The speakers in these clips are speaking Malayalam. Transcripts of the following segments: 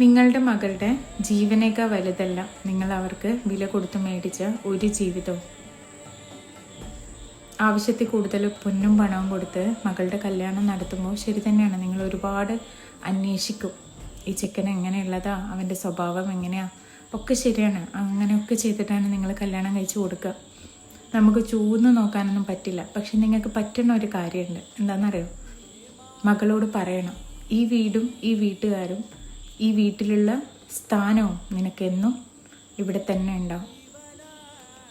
നിങ്ങളുടെ മകളുടെ ജീവനേക്കാൾ വലുതല്ല നിങ്ങൾ അവർക്ക് വില കൊടുത്ത് മേടിച്ച ഒരു ജീവിതവും. ആവശ്യത്തിൽ കൂടുതൽ പൊന്നും പണവും കൊടുത്ത് മകളുടെ കല്യാണം നടത്തുമ്പോൾ ശരി തന്നെയാണ്. നിങ്ങൾ ഒരുപാട് അന്വേഷിക്കും. ഈ ചെക്കൻ എങ്ങനെയുള്ളതാ? അവന്റെ സ്വഭാവം എങ്ങനെയാ? ഒക്കെ ശരിയാണ്. അങ്ങനെയൊക്കെ ചെയ്തിട്ടാണ് നിങ്ങൾ കല്യാണം കഴിച്ചു കൊടുക്കുക. നമുക്ക് ചൂന്ന് നോക്കാനൊന്നും പറ്റില്ല. പക്ഷെ നിങ്ങൾക്ക് പറ്റുന്ന ഒരു കാര്യമുണ്ട്. എന്താണെന്നറിയോ? മകളോട് പറയണം. ഈ വീടും ഈ വീട്ടുകാരും ഈ വീട്ടിലുള്ള സ്ഥാനവും നിനക്കെന്നും ഇവിടെ തന്നെ ഉണ്ടാവും.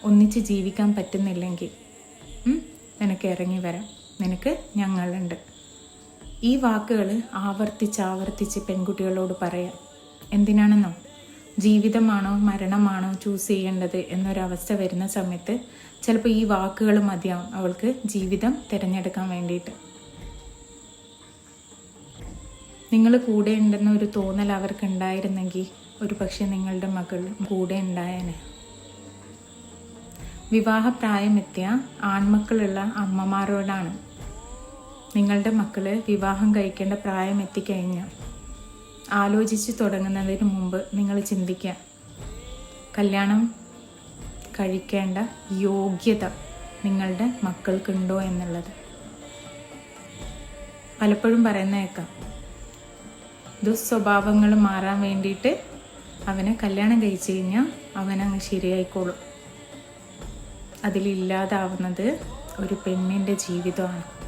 ഒന്നിച്ച് ജീവിക്കാൻ പറ്റുന്നില്ലെങ്കിൽ നിനക്ക് ഇറങ്ങി വരാം. നിനക്ക് ഞങ്ങളുണ്ട്. ഈ വാക്കുകൾ ആവർത്തിച്ച് ആവർത്തിച്ച് പെൺകുട്ടികളോട് പറയാം. എന്തിനാണെന്നോ? ജീവിതമാണോ മരണമാണോ ചൂസ് ചെയ്യേണ്ടത് എന്നൊരവസ്ഥ വരുന്ന സമയത്ത് ചിലപ്പോൾ ഈ വാക്കുകൾ മതിയാവും. അവൾക്ക് ജീവിതം തിരഞ്ഞെടുക്കാൻ വേണ്ടിയിട്ട്. നിങ്ങൾ കൂടെ ഉണ്ടെന്ന ഒരു തോന്നൽ അവർക്ക് ഉണ്ടായിരുന്നെങ്കിൽ ഒരു പക്ഷേ നിങ്ങളുടെ മകൾ കൂടെ ഉണ്ടായേനെ. വിവാഹപ്രായമെത്തിയ ആൺമക്കളുള്ള അമ്മമാരോടാണ് നിങ്ങളുടെ മക്കൾ വിവാഹം കഴിക്കേണ്ട പ്രായം എത്തിക്കഴിഞ്ഞാൽ ആലോചിച്ച് തുടങ്ങുന്നതിന് മുമ്പ് നിങ്ങൾ ചിന്തിക്കുക കല്യാണം കഴിക്കേണ്ട യോഗ്യത നിങ്ങളുടെ മക്കൾക്കുണ്ടോ എന്നുള്ളത്. പലപ്പോഴും പറയുന്ന കേൾക്കാം ദുസ്വഭാവങ്ങൾ മാറാൻ വേണ്ടിയിട്ട് അവനെ കല്യാണം കഴിച്ചു കഴിഞ്ഞാൽ അവനങ്ങ് ശരിയായിക്കോളും. അതിലില്ലാതാവുന്നത് ഒരു പെണ്ണിന്റെ ജീവിതമാണ്.